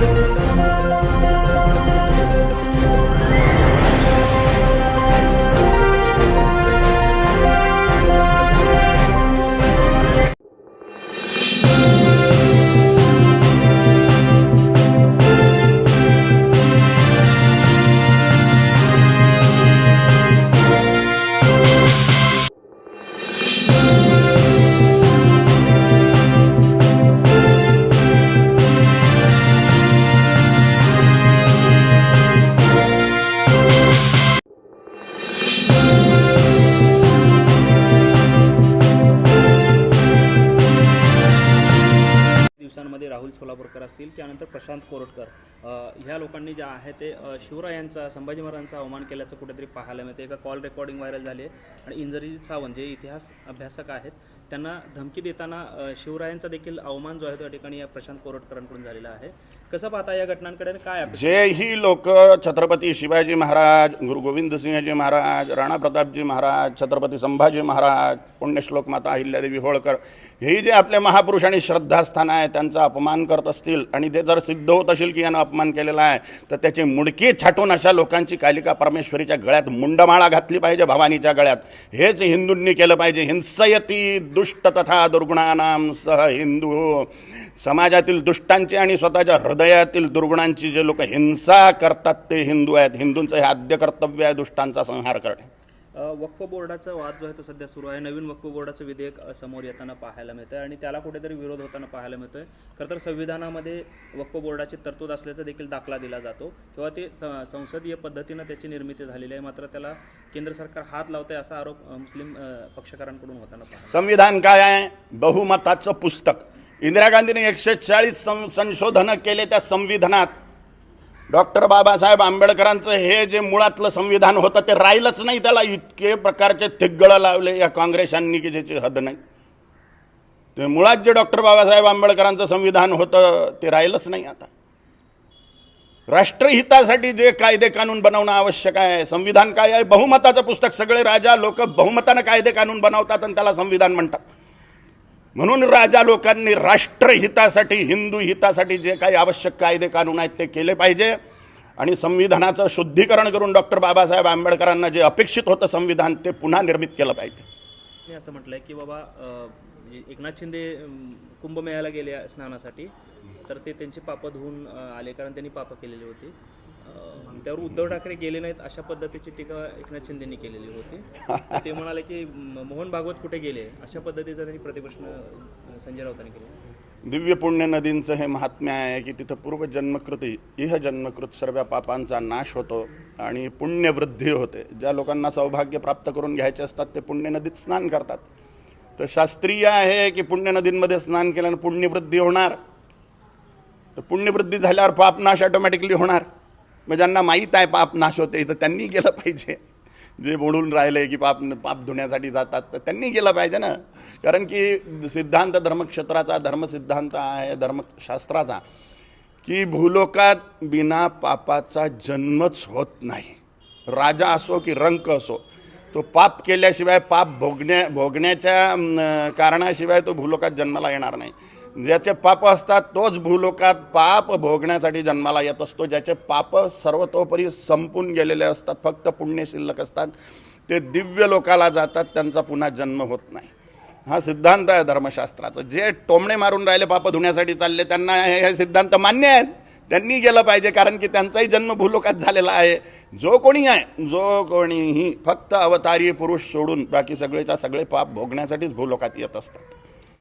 Música असतील त्यानंतर प्रशांत कोरटकर. ह्या लोकांनी जे आहे ते शिवरायांचा संभाजी महाराजांचा अवमान केल्याचं कुठेतरी पाहायला मिळते एका कॉल रेकॉर्डिंग व्हायरल झाली आहे. आणि इंद्रजित सावंत जे इतिहास अभ्यासक आहेत त्यांना धमकी देताना शिवरायांचा देखील अवमान जो आहे त्या ठिकाणी या प्रशांत कोरटकरांकडून झालेला आहे. कसं पाहता या घटनांकडे आणि काय अपेक्षा? जे ही लोक छत्रपती शिवाजी महाराज गुरु गोविंदसिंहजी महाराज राणा प्रतापजी महाराज छत्रपती संभाजी महाराज पुण्यश्लोक माता अहिल्यादेवी होळकर हेही जे आपले महापुरुष आणि श्रद्धास्थान आहे त्यांचा अपमान करत असतील आणि ते जर सिद्ध होत असेल की यानं अपमान केलेला आहे तर त्याची मुडकी छाटून अशा लोकांची कालिका परमेश्वरीच्या गळ्यात मुंडमाळा घातली पाहिजे भवानीच्या गळ्यात. हेच हिंदूंनी केलं पाहिजे. हिंसयती दुष्ट तथा दुर्गुणानाम सह हिंदू. समाजातील दुष्टांची आणि स्वतःच्या हृदय हृदयातील दुर्गुणांची जे लोक हिंसा करतात ते हिंदू आहेत. हिंदूंचं हे आद्य कर्तव्य आहे दुष्टांचा संहार करणे. वक्फ बोर्डाचा वाद जो आहे तो सध्या सुरू आहे. नवीन वक्फ बोर्डाचं विधेयक समोर येताना पाहायला मिळतंय आणि त्याला कुठेतरी विरोध होताना पाहायला मिळतोय. खरं तर संविधानामध्ये वक्फ बोर्डाची तरतूद असल्याचा देखील दाखला दिला जातो. किंवा ते संसदीय पद्धतीनं त्याची निर्मिती झालेली आहे. मात्र त्याला केंद्र सरकार हात लावतंय असा आरोप मुस्लिम पक्षकारांकडून होताना संविधान काय आहे? बहुमताचं पुस्तक. इंदिरा गांधीने एकशे चाळीस सं संशोधनं केले त्या संविधानात. डॉक्टर बाबासाहेब आंबेडकरांचं हे जे मुळातलं संविधान होतं ते राहिलंच नाही. त्याला इतके प्रकारचे थिग्गळं लावले या काँग्रेसांनी की ज्याची हद नाही. ते मुळात जे डॉक्टर बाबासाहेब आंबेडकरांचं संविधान होतं ते राहिलंच नाही आता. राष्ट्रहितासाठी जे कायदे कानून बनवणं आवश्यक आहे संविधान काय आहे? बहुमताचं पुस्तक सगळे राजा लोक बहुमतानं कायदे कानून बनवतात आणि त्याला संविधान म्हणतात. म्हणून राजा लोकांनी राष्ट्रहितासाठी हिंदू हितासाठी जे काही आवश्यक कायदे कानून आहेत ते केले पाहिजे. आणि संविधानाचं शुद्धीकरण करून डॉक्टर बाबासाहेब आंबेडकरांना जे अपेक्षित होतं संविधान ते पुन्हा निर्मित केलं पाहिजे. असं म्हटलंय की बाबा म्हणजे एकनाथ शिंदे कुंभमेळ्याला गेले स्नानासाठी तर ते त्यांची पापं धुवून आले कारण त्यांनी पापं केलेली होती. त्यावर उद्धव ठाकरे गेले नाहीत अशा पद्धतीची टीका एकनाथ शिंदेनी केलेली होती. ते म्हणाले की मोहन भागवत कुठे गेले? अशा पद्धतीचा त्यांनी प्रतिप्रश्न संजय राऊतांनी केला. दिव्य पुण्य नदींचं हे महात्म्य आहे की तिथं पूर्वजन्मकृती इह जन्मकृत सर्व पापांचा नाश होतो आणि पुण्यवृद्धी होते. ज्या लोकांना सौभाग्य प्राप्त करून घ्यायचे असतात ते पुण्य नदीत स्नान करतात. तर शास्त्रीय आहे की पुण्य नदींमध्ये स्नान केल्यानं पुण्यवृद्धी होणार? तर पुण्यवृद्धी झाल्यावर पाप नाश ऑटोमॅटिकली होणार. मग ज्यांना माहीत आहे पाप नाश होते तर त्यांनी गेलं पाहिजे. जे बोलून राहिले की पाप पाप धुण्यासाठी जातात तर त्यांनी गेलं पाहिजे ना. कारण की सिद्धांत धर्मक्षेत्राचा धर्मसिद्धांत आहे धर्मशास्त्राचा की भूलोकात बिना पापाचा जन्मच होत नाही. राजा असो की रंक असो तो पाप केल्याशिवाय पाप भोगण्या भोगण्याच्या कारणाशिवाय तो भूलोकात जन्माला येणार नाही. ज्याचे पाप असतात तोच भूलोकात पाप भोगण्यासाठी जन्माला येत असतो. ज्याचे पाप सर्वतोपरी संपून गेलेले असतात फक्त पुण्य शिल्लक असतात ते दिव्य लोकाला जातात त्यांचा पुन्हा जन्म होत नाही. हा सिद्धांत आहे धर्मशास्त्राचा. जे टोमणे मारून राहिले पाप धुण्यासाठी चालले त्यांना हे हे सिद्धांत मान्य आहेत. त्यांनी गेलं पाहिजे कारण की त्यांचाही जन्म भूलोकात झालेला आहे. जो कोणी आहे जो कोणीही फक्त अवतारी पुरुष सोडून बाकी सगळेच्या सगळे पाप भोगण्यासाठीच भूलोकात येत असतात.